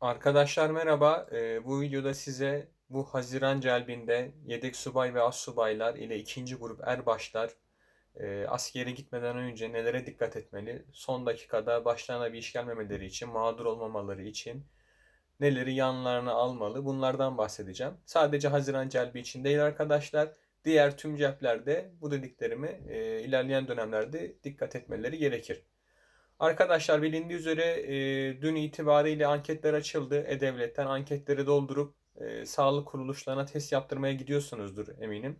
Arkadaşlar merhaba. Ee, bu videoda size bu Haziran celbinde yedek subay ve astsubaylar ile ikinci grup erbaşlar e, askere gitmeden önce nelere dikkat etmeli? Son dakikada başlarına bir iş gelmemeleri için, mağdur olmamaları için neleri yanlarına almalı? Bunlardan bahsedeceğim. Sadece Haziran celbi için değil arkadaşlar. Diğer tüm ceplerde bu dediklerimi e, ilerleyen dönemlerde dikkat etmeleri gerekir. Arkadaşlar bilindiği üzere e, dün itibariyle anketler açıldı. E-Devlet'ten anketleri doldurup e, sağlık kuruluşlarına test yaptırmaya gidiyorsunuzdur eminim.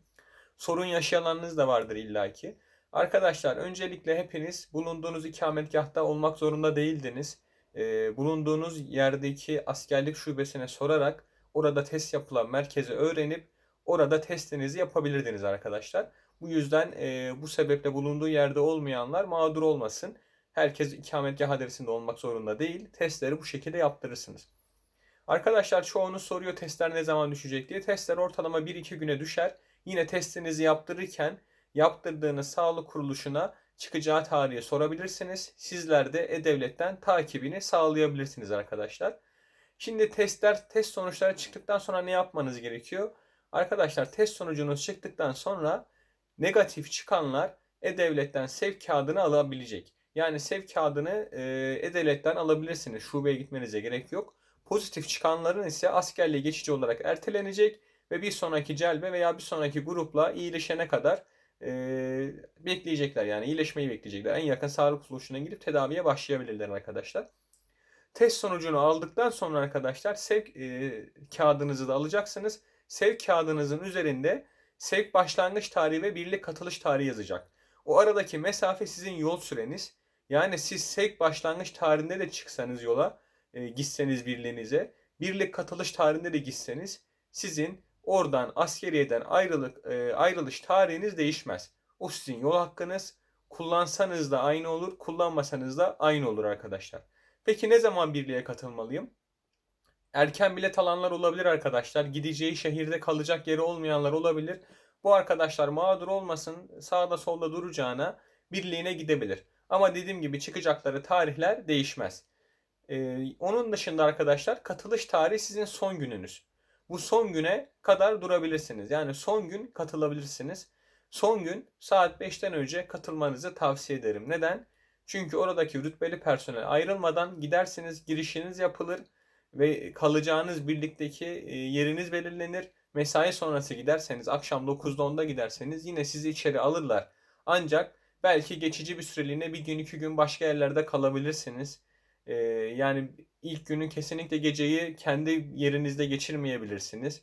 Sorun yaşayanlarınız da vardır illaki. Arkadaşlar öncelikle hepiniz bulunduğunuz ikametgahta olmak zorunda değildiniz. E, bulunduğunuz yerdeki askerlik şubesine sorarak orada test yapılan merkezi öğrenip orada testinizi yapabilirdiniz arkadaşlar. Bu yüzden e, bu sebeple bulunduğu yerde olmayanlar mağdur olmasın. Herkes ikametgah adresinde olmak zorunda değil. Testleri bu şekilde yaptırırsınız. Arkadaşlar çoğunuz soruyor testler ne zaman düşecek diye. Testler ortalama 1-2 güne düşer. Yine testinizi yaptırırken yaptırdığınız sağlık kuruluşuna çıkacağı tarihi sorabilirsiniz. Sizler de E-Devlet'ten takibini sağlayabilirsiniz arkadaşlar. Şimdi testler, test sonuçları çıktıktan sonra ne yapmanız gerekiyor? Arkadaşlar test sonucunuz çıktıktan sonra negatif çıkanlar E-Devlet'ten sevk kağıdını alabilecek. Yani sevk kağıdını e, E-Devlet'ten alabilirsiniz. Şubeye gitmenize gerek yok. Pozitif çıkanların ise askerliğe geçici olarak ertelenecek ve bir sonraki celbe veya bir sonraki grupla iyileşene kadar e, bekleyecekler. Yani iyileşmeyi bekleyecekler. En yakın sağlık kuruluşuna gidip tedaviye başlayabilirler arkadaşlar. Test sonucunu aldıktan sonra arkadaşlar sevk e, kağıdınızı da alacaksınız. Sevk kağıdınızın üzerinde sevk başlangıç tarihi ve birlik katılış tarihi yazacak. O aradaki mesafe sizin yol süreniz. Yani siz sevk başlangıç tarihinde de çıksanız yola, e, gitseniz birliğinize, birlik katılış tarihinde de gitseniz sizin oradan askeriyeden ayrılık e, ayrılış tarihiniz değişmez. O sizin yol hakkınız. Kullansanız da aynı olur, kullanmasanız da aynı olur arkadaşlar. Peki ne zaman birliğe katılmalıyım? Erken bilet alanlar olabilir arkadaşlar. Gideceği şehirde kalacak yeri olmayanlar olabilir. Bu arkadaşlar mağdur olmasın sağda solda duracağına birliğine gidebilir. Ama dediğim gibi çıkacakları tarihler değişmez. Ee, onun dışında arkadaşlar katılış tarihi sizin son gününüz. Bu son güne kadar durabilirsiniz. Yani son gün katılabilirsiniz. Son gün saat 5'ten önce katılmanızı tavsiye ederim. Neden? Çünkü oradaki rütbeli personel ayrılmadan gidersiniz, girişiniz yapılır ve kalacağınız birlikteki e, yeriniz belirlenir. Mesai sonrası giderseniz, akşam 9'da 10'da giderseniz yine sizi içeri alırlar. Ancak belki geçici bir süreliğine bir gün iki gün başka yerlerde kalabilirsiniz. Ee, yani ilk günün kesinlikle geceyi kendi yerinizde geçirmeyebilirsiniz.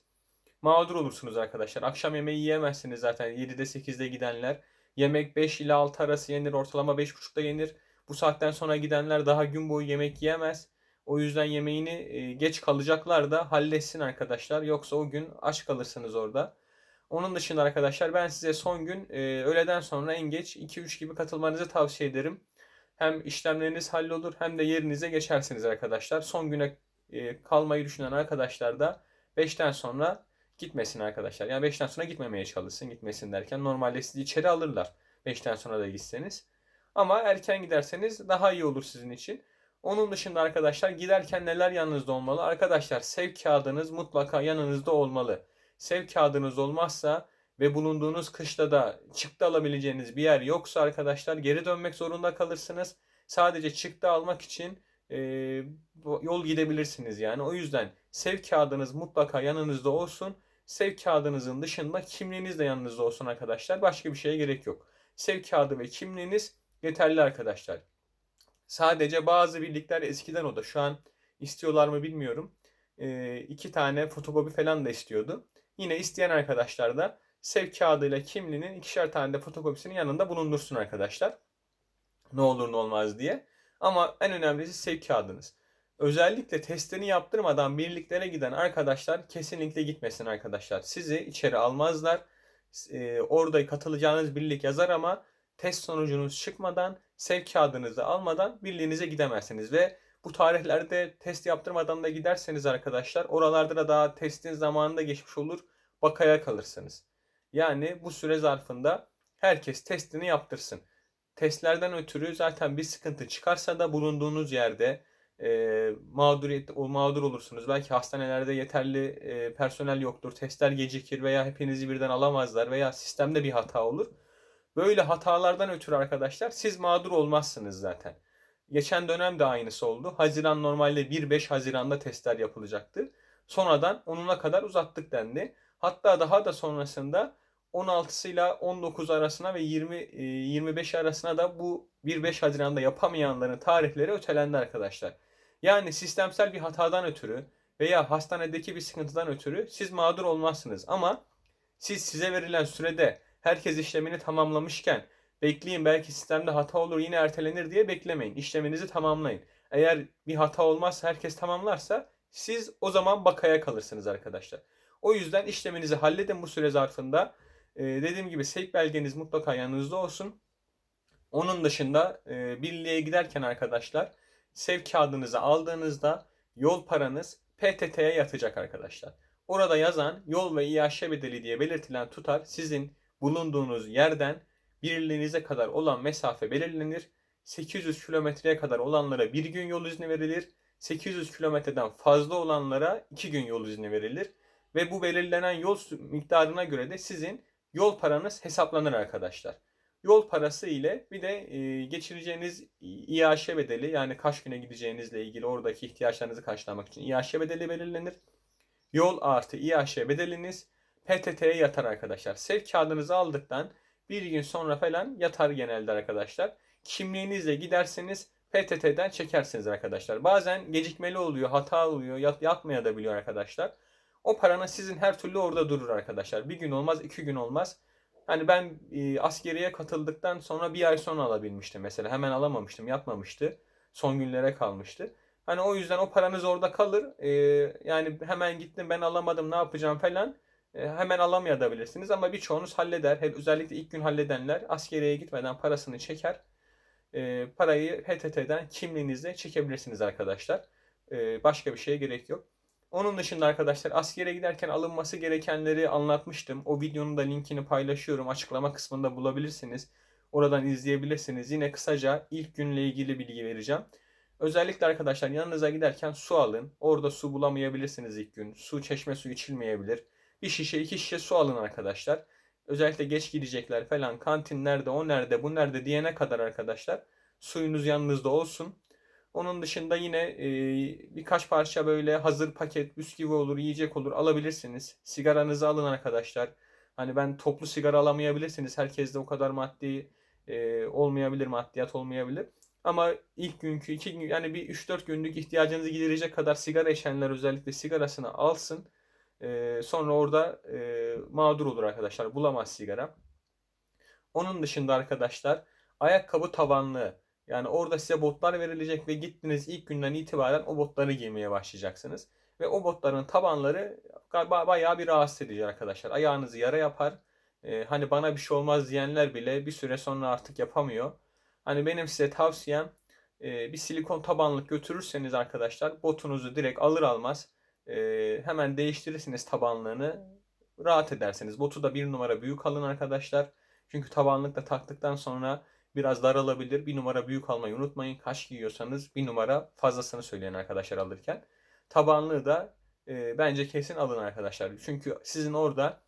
Mağdur olursunuz arkadaşlar. Akşam yemeği yiyemezsiniz zaten 7'de 8'de gidenler. Yemek 5 ile 6 arası yenir. Ortalama 5.30'da yenir. Bu saatten sonra gidenler daha gün boyu yemek yiyemez. O yüzden yemeğini e, geç kalacaklar da halletsin arkadaşlar. Yoksa o gün aç kalırsınız orada. Onun dışında arkadaşlar ben size son gün e, öğleden sonra en geç 2-3 gibi katılmanızı tavsiye ederim. Hem işlemleriniz hallolur hem de yerinize geçersiniz arkadaşlar. Son güne e, kalmayı düşünen arkadaşlar da 5'ten sonra gitmesin arkadaşlar. Yani 5'ten sonra gitmemeye çalışsın gitmesin derken normalde sizi içeri alırlar 5'ten sonra da gitseniz. Ama erken giderseniz daha iyi olur sizin için. Onun dışında arkadaşlar giderken neler yanınızda olmalı? Arkadaşlar sevk kağıdınız mutlaka yanınızda olmalı. Sevk kağıdınız olmazsa ve bulunduğunuz kışla da çıktı alabileceğiniz bir yer yoksa arkadaşlar geri dönmek zorunda kalırsınız. Sadece çıktı almak için e, yol gidebilirsiniz yani. O yüzden sevk kağıdınız mutlaka yanınızda olsun. Sevk kağıdınızın dışında kimliğiniz de yanınızda olsun arkadaşlar. Başka bir şeye gerek yok. Sevk kağıdı ve kimliğiniz yeterli arkadaşlar. Sadece bazı birlikler eskiden o da şu an istiyorlar mı bilmiyorum. E, iki tane fotokopi falan da istiyordu. Yine isteyen arkadaşlar da sevk kağıdıyla kimliğinin ikişer tane de fotokopisinin yanında bulundursun arkadaşlar. Ne olur ne olmaz diye. Ama en önemlisi sevk kağıdınız. Özellikle testini yaptırmadan birliklere giden arkadaşlar kesinlikle gitmesin arkadaşlar. Sizi içeri almazlar. Ee, orada katılacağınız birlik yazar ama test sonucunuz çıkmadan sevk kağıdınızı almadan birliğinize gidemezsiniz ve bu tarihlerde test yaptırmadan da giderseniz arkadaşlar oralarda da daha testin zamanında geçmiş olur bakaya kalırsınız. Yani bu süre zarfında herkes testini yaptırsın. Testlerden ötürü zaten bir sıkıntı çıkarsa da bulunduğunuz yerde e, mağduriyet o mağdur olursunuz. Belki hastanelerde yeterli e, personel yoktur. Testler gecikir veya hepinizi birden alamazlar veya sistemde bir hata olur. Böyle hatalardan ötürü arkadaşlar siz mağdur olmazsınız zaten. Geçen dönem de aynısı oldu. Haziran normalde 1-5 Haziran'da testler yapılacaktı. Sonradan 10'una kadar uzattık dendi. Hatta daha da sonrasında 16 ile 19 arasına ve 20 25 arasına da bu 1-5 Haziran'da yapamayanların tarihleri ötelendi arkadaşlar. Yani sistemsel bir hatadan ötürü veya hastanedeki bir sıkıntıdan ötürü siz mağdur olmazsınız. Ama siz size verilen sürede herkes işlemini tamamlamışken bekleyin belki sistemde hata olur yine ertelenir diye beklemeyin. İşleminizi tamamlayın. Eğer bir hata olmazsa herkes tamamlarsa siz o zaman bakaya kalırsınız arkadaşlar. O yüzden işleminizi halledin bu süre zarfında. Ee, dediğim gibi sevk belgeniz mutlaka yanınızda olsun. Onun dışında e, birliğe giderken arkadaşlar sevk kağıdınızı aldığınızda yol paranız PTT'ye yatacak arkadaşlar. Orada yazan yol ve İAŞ bedeli diye belirtilen tutar sizin bulunduğunuz yerden birliğinize kadar olan mesafe belirlenir. 800 kilometreye kadar olanlara bir gün yol izni verilir. 800 kilometreden fazla olanlara 2 gün yol izni verilir. Ve bu belirlenen yol miktarına göre de sizin yol paranız hesaplanır arkadaşlar. Yol parası ile bir de e, geçireceğiniz İAŞ bedeli yani kaç güne gideceğinizle ilgili oradaki ihtiyaçlarınızı karşılamak için İAŞ bedeli belirlenir. Yol artı İAŞ bedeliniz PTT'ye yatar arkadaşlar. Sevk kağıdınızı aldıktan bir gün sonra falan yatar genelde arkadaşlar. Kimliğinizle giderseniz PTT'den çekersiniz arkadaşlar. Bazen gecikmeli oluyor, hata oluyor, yat, yatmaya da biliyor arkadaşlar. O paranın sizin her türlü orada durur arkadaşlar. Bir gün olmaz, iki gün olmaz. Hani ben e, askeriye katıldıktan sonra bir ay sonra alabilmiştim mesela. Hemen alamamıştım, yatmamıştı. Son günlere kalmıştı. Hani o yüzden o paranız orada kalır. E, yani hemen gittim ben alamadım ne yapacağım falan. E, hemen alamayabilirsiniz ama birçoğunuz halleder. Hep özellikle ilk gün halledenler askeriye gitmeden parasını çeker. E, parayı HTT'den kimliğinizle çekebilirsiniz arkadaşlar. E, başka bir şeye gerek yok. Onun dışında arkadaşlar askere giderken alınması gerekenleri anlatmıştım. O videonun da linkini paylaşıyorum. Açıklama kısmında bulabilirsiniz. Oradan izleyebilirsiniz. Yine kısaca ilk günle ilgili bilgi vereceğim. Özellikle arkadaşlar yanınıza giderken su alın. Orada su bulamayabilirsiniz ilk gün. Su, çeşme suyu içilmeyebilir. Bir şişe, iki şişe su alın arkadaşlar. Özellikle geç gidecekler falan. Kantin nerede, o nerede, bu nerede diyene kadar arkadaşlar. Suyunuz yanınızda olsun. Onun dışında yine e, birkaç parça böyle hazır paket bisküvi olur, yiyecek olur alabilirsiniz. Sigaranızı alın arkadaşlar. Hani ben toplu sigara alamayabilirsiniz. Herkes de o kadar maddi e, olmayabilir, maddiyat olmayabilir. Ama ilk günkü iki gün yani bir 3-4 günlük ihtiyacınızı giderecek kadar sigara içenler özellikle sigarasını alsın. E, sonra orada e, mağdur olur arkadaşlar. Bulamaz sigara. Onun dışında arkadaşlar ayakkabı tabanlı yani orada size botlar verilecek ve gittiniz ilk günden itibaren o botları giymeye başlayacaksınız. Ve o botların tabanları bayağı bir rahatsız edici arkadaşlar. Ayağınızı yara yapar. Ee, hani bana bir şey olmaz diyenler bile bir süre sonra artık yapamıyor. Hani benim size tavsiyem e, bir silikon tabanlık götürürseniz arkadaşlar botunuzu direkt alır almaz e, hemen değiştirirsiniz tabanlığını rahat edersiniz. Botu da bir numara büyük alın arkadaşlar. Çünkü tabanlıkla taktıktan sonra biraz daralabilir. Bir numara büyük almayı unutmayın. Kaç giyiyorsanız bir numara fazlasını söyleyin arkadaşlar alırken. Tabanlığı da e, bence kesin alın arkadaşlar. Çünkü sizin orada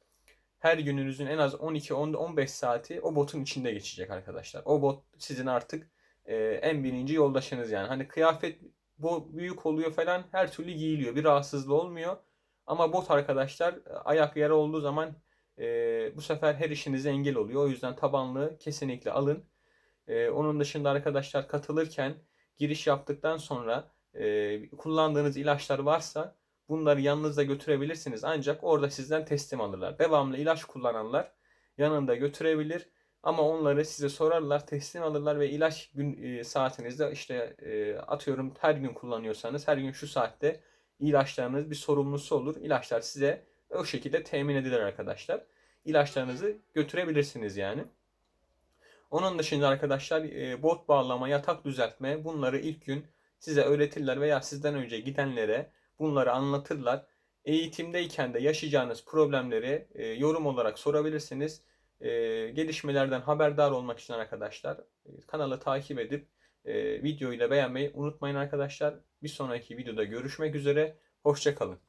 her gününüzün en az 12-15 saati o botun içinde geçecek arkadaşlar. O bot sizin artık e, en birinci yoldaşınız yani. Hani kıyafet bu büyük oluyor falan her türlü giyiliyor. Bir rahatsızlığı olmuyor. Ama bot arkadaşlar ayak yara olduğu zaman e, bu sefer her işinize engel oluyor. O yüzden tabanlığı kesinlikle alın. E, onun dışında arkadaşlar katılırken giriş yaptıktan sonra e, kullandığınız ilaçlar varsa bunları yanınızda götürebilirsiniz. Ancak orada sizden teslim alırlar. Devamlı ilaç kullananlar yanında götürebilir. Ama onları size sorarlar, teslim alırlar ve ilaç gün e, saatinizde işte e, atıyorum her gün kullanıyorsanız her gün şu saatte ilaçlarınız bir sorumlusu olur. İlaçlar size o şekilde temin edilir arkadaşlar. İlaçlarınızı götürebilirsiniz yani. Onun dışında arkadaşlar e, bot bağlama, yatak düzeltme bunları ilk gün size öğretirler veya sizden önce gidenlere bunları anlatırlar. Eğitimdeyken de yaşayacağınız problemleri e, yorum olarak sorabilirsiniz. E, gelişmelerden haberdar olmak için arkadaşlar kanalı takip edip e, videoyu da beğenmeyi unutmayın arkadaşlar. Bir sonraki videoda görüşmek üzere. Hoşça kalın.